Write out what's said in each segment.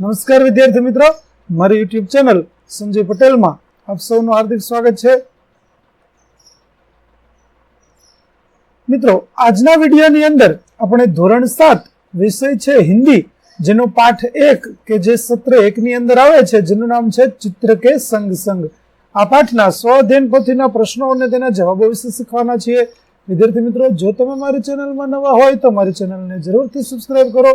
નમસ્કાર વિદ્યાર્થી મિત્રો. મારી યુટ્યુબ ચેનલ સંજય પટેલમાં આપ સૌનું હાર્દિક સ્વાગત છે. મિત્રો, આજના વિડીયોની અંદર આપણે ધોરણ સાત વિષય છે હિન્દી, જેનો પાઠ એક કે જે સત્ર એકની અંદર આવે છે, જેનું નામ છે ચિત્ર કે સંગ સંગ. આ પાઠના સ્વઅધ્યયન પોથીના પ્રશ્નો અને તેના જવાબો વિશે શીખવાના છીએ. વિદ્યાર્થી મિત્રો, જો તમે મારી ચેનલમાં નવા હોય તો મારી ચેનલને જરૂરથી સબસ્ક્રાઇબ કરો.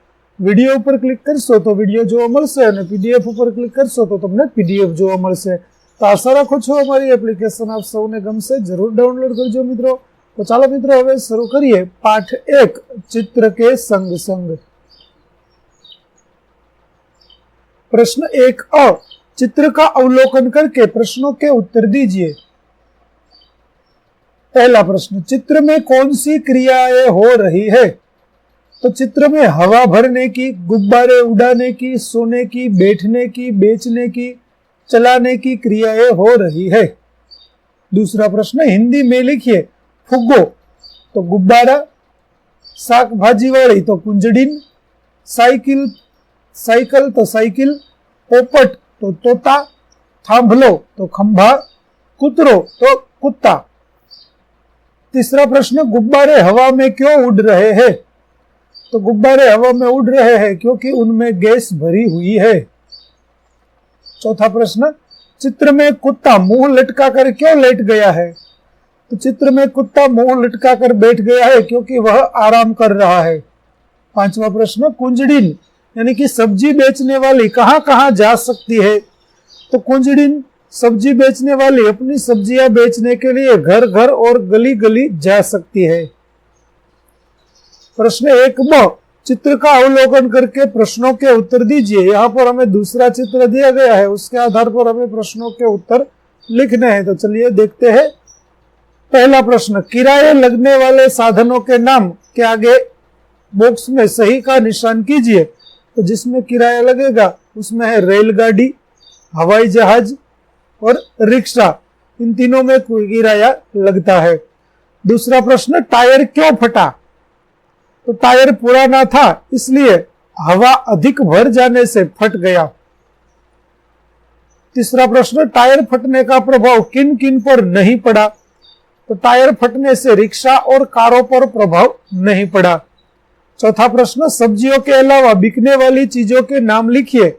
વિડીયો ઉપર ક્લિક કરશો તો વિડીયો જોવા મળશે અને પીડીએફ ઉપર ક્લિક કરશો તો તમને પીડીએફ જોવા મળશે તો આશા રાખો છો અમારી એપ્લિકેશન આપ સૌને ગમશે જરૂર ડાઉનલોડ કરજો મિત્રો તો ચાલો મિત્રો હવે શરૂ કરીએ પાઠ એક ચિત્ર કે સંગ સંગ प्रश्न एक अ चित्र का अवलोकन करके प्रश्नों के उत्तर दीजिए पहला प्रश्न चित्र में कौन सी क्रियाएं हो रही है तो चित्र में हवा भरने की, गुब्बारे उड़ाने की, सोने की, बैठने की, बेचने की, चलाने की क्रियाएँ हो रही है। दूसरा प्रश्न, हिंदी में लिखिए, फुग्गो तो गुब्बारा शाक भाजी वाली तो कुंजड़ीन, साइकिल साइकिल तो साइकिल, पोपट तो तोता, थांभलो तो खंभा, कुतरो तो कुत्ता। तीसरा प्रश्न, गुब्बारे हवा में क्यों उड़ रहे हैं? तो गुब्बारे हवा में उड़ रहे हैं क्योंकि उनमें गैस भरी हुई है। चौथा प्रश्न, चित्र में कुत्ता मुँह लटका कर क्यों लेट गया है? तो चित्र में कुत्ता मुँह लटका कर बैठ गया है क्योंकि वह आराम कर रहा है। पांचवा प्रश्न, कुंजड़ीन, यानी कि सब्ज़ी बेचने वाली कहाँ कहाँ जा सकती है? तो कुंजड़ीन, सब्ज़ी बेचने वाली अपनी सब्ज़ियाँ बेचने के लिए घर घर और गली गली जा सकती है। प्रश्न एक ब चित्र का अवलोकन करके प्रश्नों के उत्तर दीजिए। यहाँ पर हमें दूसरा चित्र दिया गया है, उसके आधार पर हमें प्रश्नों के उत्तर लिखने हैं। तो चलिए देखते हैं। पहला प्रश्न, किराए लगने वाले साधनों के नाम के आगे बॉक्स में सही का निशान कीजिए। तो जिसमें किराया लगेगा, उसमें है रेलगाड़ी, हवाई जहाज़ और रिक्शा। इन तीनों में किराया लगता है। दूसरा प्रश्न, टायर क्यों फटा? तो टायर पुराना था, इसलिए हवा अधिक भर जाने से फट गया। तीसरा प्रश्न, टायर फटने का प्रभाव किन किन पर नहीं पड़ा? तो टायर फटने से रिक्शा और कारों पर प्रभाव नहीं पड़ा। चौथा प्रश्न, सब्जियों के अलावा बिकने वाली चीज़ों के नाम लिखिए।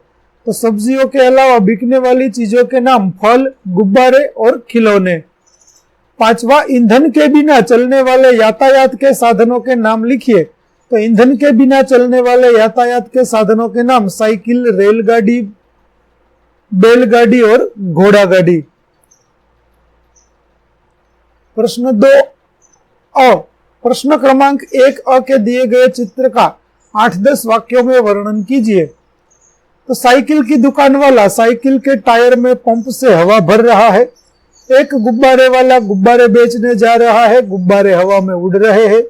तो सब्जियों के अलावा बिकने वाली चीज़ों के नाम फल, गुब्बारे और खिलौने। पांचवा ईंधन के बिना चलने वाले यातायात के साधनों के नाम लिखिए। तो ईंधन के बिना चलने वाले यातायात के साधनों के नाम साइकिल, रेलगाड़ी, बैलगाड़ी और घोड़ा गाड़ी प्रश्न दो अ। प्रश्न क्रमांक एक अ के दिए गए चित्र का आठ दस वाक्यों में वर्णन कीजिए। तो साइकिल की दुकान वाला साइकिल के टायर में पंप से हवा भर रहा है। एक गुब्बारे वाला गुब्बारे बेचने जा रहा है, गुब्बारे हवा में उड़ रहे हैं।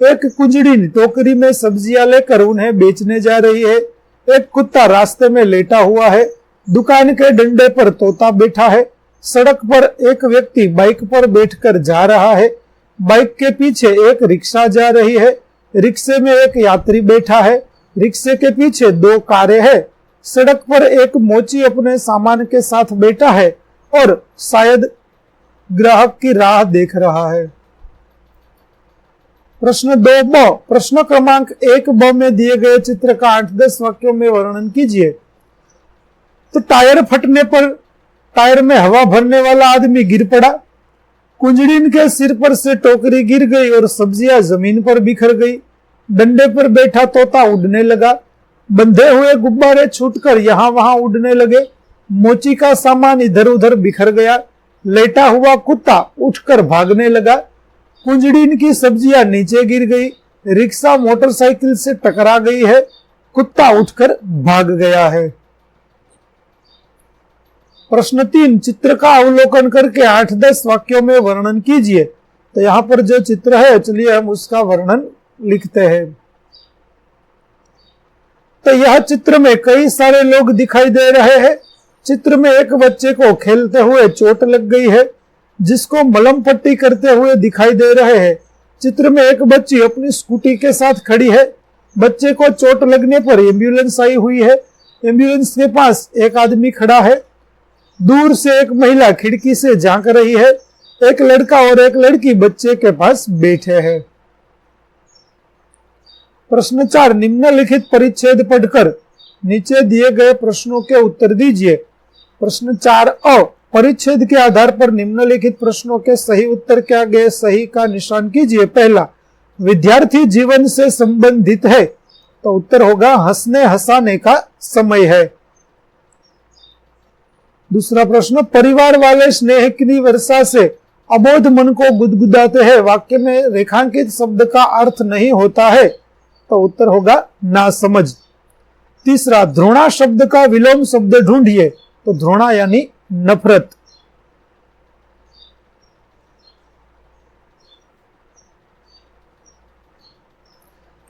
एक कुंजड़ी टोकरी में सब्ज़ियाँ लेकर उन्हें बेचने जा रही है। एक कुत्ता रास्ते में लेटा हुआ है, दुकान के डंडे पर तोता बैठा है। सड़क पर एक व्यक्ति बाइक पर बैठकर जा रहा है। बाइक के पीछे एक रिक्शा जा रही है। रिक्शे में एक यात्री बैठा है। रिक्शे के पीछे दो कारें हैं। सड़क पर एक मोची अपने सामान के साथ बैठा है। और शायद ग्राहक की राह देख रहा है। प्रश्न दो ब, प्रश्न क्रमांक एक ब में दिए गए चित्र का आठ दस वाक्यों में वर्णन कीजिए। तो टायर फटने पर, टायर में हवा भरने वाला आदमी गिर पड़ा। कुंजड़ीन के सिर पर से टोकरी गिर गई और सब्ज़ियाँ ज़मीन पर बिखर गई। डंडे पर बैठा तोता उड़ने लगा। बंधे हुए गुब्बारे छूटकर यहाँ वहाँ उड़ने लगे। मोची का सामान इधर उधर बिखर गया। लेटा हुआ कुत्ता उठकर भागने लगा। कुंजड़ीन की सब्ज़ियाँ नीचे गिर गई। रिक्शा मोटरसाइकिल से टकरा गई है। कुत्ता उठकर भाग गया है। प्रश्न तीन, चित्र का अवलोकन करके आठ दस वाक्यों में वर्णन कीजिए। तो यहाँ पर जो चित्र है, चलिए हम उसका वर्णन लिखते हैं। तो यह चित्र में कई सारे लोग दिखाई दे रहे हैं। चित्र में एक बच्चे को खेलते हुए चोट लग गई है, जिसको मलम पट्टी करते हुए दिखाई दे रहे हैं। चित्र में एक बच्ची अपनी स्कूटी के साथ खड़ी है। बच्चे को चोट लगने पर एंबुलेंस आई हुई है। एंबुलेंस के पास एक आदमी खड़ा है। दूर से एक महिला खिड़की से झाँक रही है। एक लड़का और एक लड़की बच्चे के पास बैठे हैं। प्रश्न चार, निम्नलिखित परिच्छेद पढ़कर नीचे दिए गए प्रश्नों के उत्तर दीजिए। प्रश्न चार अ, परिच्छेद के आधार पर निम्नलिखित प्रश्नों के सही उत्तर के आगे सही का निशान कीजिए। पहला, विद्यार्थी जीवन से संबंधित है। तो उत्तर होगा, हंसने हंसाने का समय है। दूसरा प्रश्न, परिवार वाले स्नेह की वर्षा से अबोध मन को गुदगुदाते हैं? वाक्य में रेखांकित शब्द का अर्थ नहीं होता है। तो उत्तर होगा ना समझ तीसरा ध्रोणा शब्द का विलोम शब्द ढूंढिए। तो ध्रोणा यानी नफरत।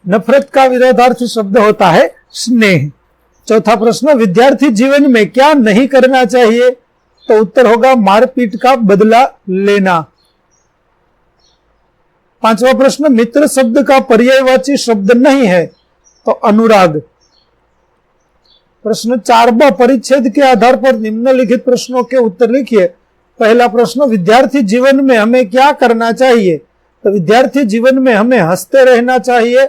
नफरत का विरोधार्थी शब्द होता है स्नेह। चौथा प्रश्न, विद्यार्थी जीवन में क्या नहीं करना चाहिए? तो उत्तर होगा, मारपीट का बदला लेना। पांचवा प्रश्न, मित्र शब्द का पर्यायवाची शब्द नहीं है तो अनुराग। प्रश्न चार ब परिच्छेद के आधार पर निम्नलिखित प्रश्नों के उत्तर लिखिए। पहला प्रश्न, विद्यार्थी जीवन में हमें क्या करना चाहिए? तो विद्यार्थी जीवन में हमें हँसते रहना चाहिए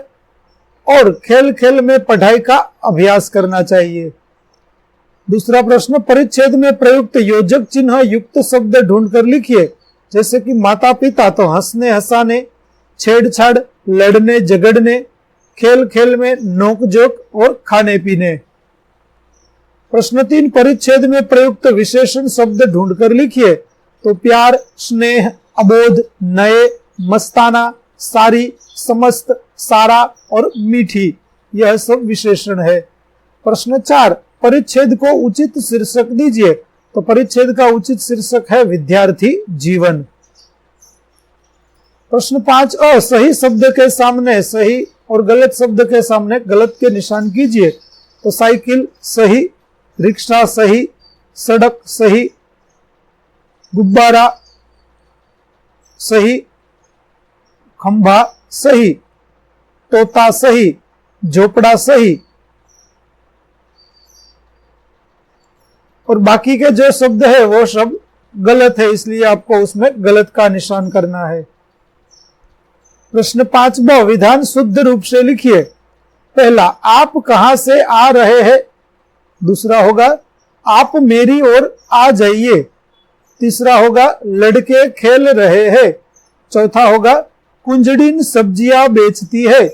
और खेल खेल में पढ़ाई का अभ्यास करना चाहिए। दूसरा प्रश्न, परिच्छेद में प्रयुक्त योजक चिन्ह युक्त शब्द ढूंढकर लिखिए। जैसे कि माता पिता तो हंसने हंसाने, छेड़छाड़ लड़ने झगड़ने खेल खेल में नोकझोंक और खाने पीने प्रश्न तीन परिच्छेद में प्रयुक्त विशेषण शब्द ढूंढकर लिखिए। तो प्यार, स्नेह, अबोध, नए, मस्ताना, सारी, समस्त, सारा और मीठी, यह सब विशेषण है। प्रश्न चार, परिच्छेद को उचित शीर्षक दीजिए। तो परिच्छेद का उचित शीर्षक है विद्यार्थी जीवन। प्रश्न पाँच, अ, सही शब्द के सामने, सही और गलत शब्द के सामने गलत के निशान कीजिए। तो साइकिल सही रिक्शा सही, सड़क सही, गुब्बारा सही, खंभा सही, तोता सही, झोपड़ा सही। और बाकी के जो शब्द है, वो शब्द गलत है, इसलिए आपको उसमें गलत का निशान करना है। प्रश्न पाँच ब विधान शुद्ध रूप से लिखिए। पहला, आप कहाँ से आ रहे हैं? दूसरा होगा आप मेरी ओर आ जाइए तीसरा होगा लड़के खेल रहे हैं चौथा होगा कुंजड़ीन सब्जियां बेचती है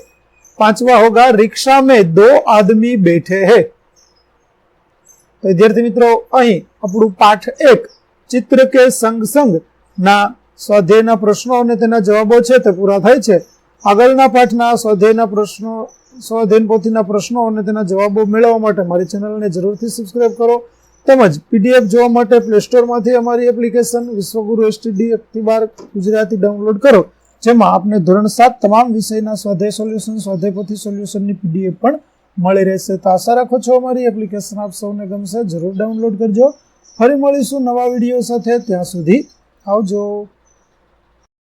पांचवा होगा रिक्शा में दो आदमी बैठे हैं તો વિદ્યાર્થી મિત્રો અહીં આપણું પાઠ એક ચિત્ર કે સંગ સંગ ના સ્વાધ્યાયના પ્રશ્નો અને તેના જવાબો છે તે પૂરા થાય છે આગળના પાઠના, સ્વાધ્યાયના પ્રશ્નો, સ્વાધ્યાયન પોથીના પ્રશ્નો અને તેના જવાબો મેળવવા માટે મારી ચેનલને જરૂરથી સબસ્ક્રાઇબ કરો. તેમજ પીડીએફ જોવા માટે પ્લે સ્ટોરમાંથી અમારી એપ્લિકેશન વિશ્વગુરુ એસટીડી અખબાર ગુજરાતી ડાઉનલોડ કરો, જેમાં આપને ધોરણ સાત તમામ વિષયના સ્વાધ્યાય સોલ્યુશન સ્વાધ્યાય પોથી સોલ્યુશનની પીડીએફ પણ મળી રહેશે. તો આશા રાખો છો અમારી એપ્લિકેશન આપ સૌને ગમશે. જરૂર ડાઉનલોડ કરજો. ફરી મળીશું નવા વીડિયો સાથે. ત્યાં સુધી આવજો.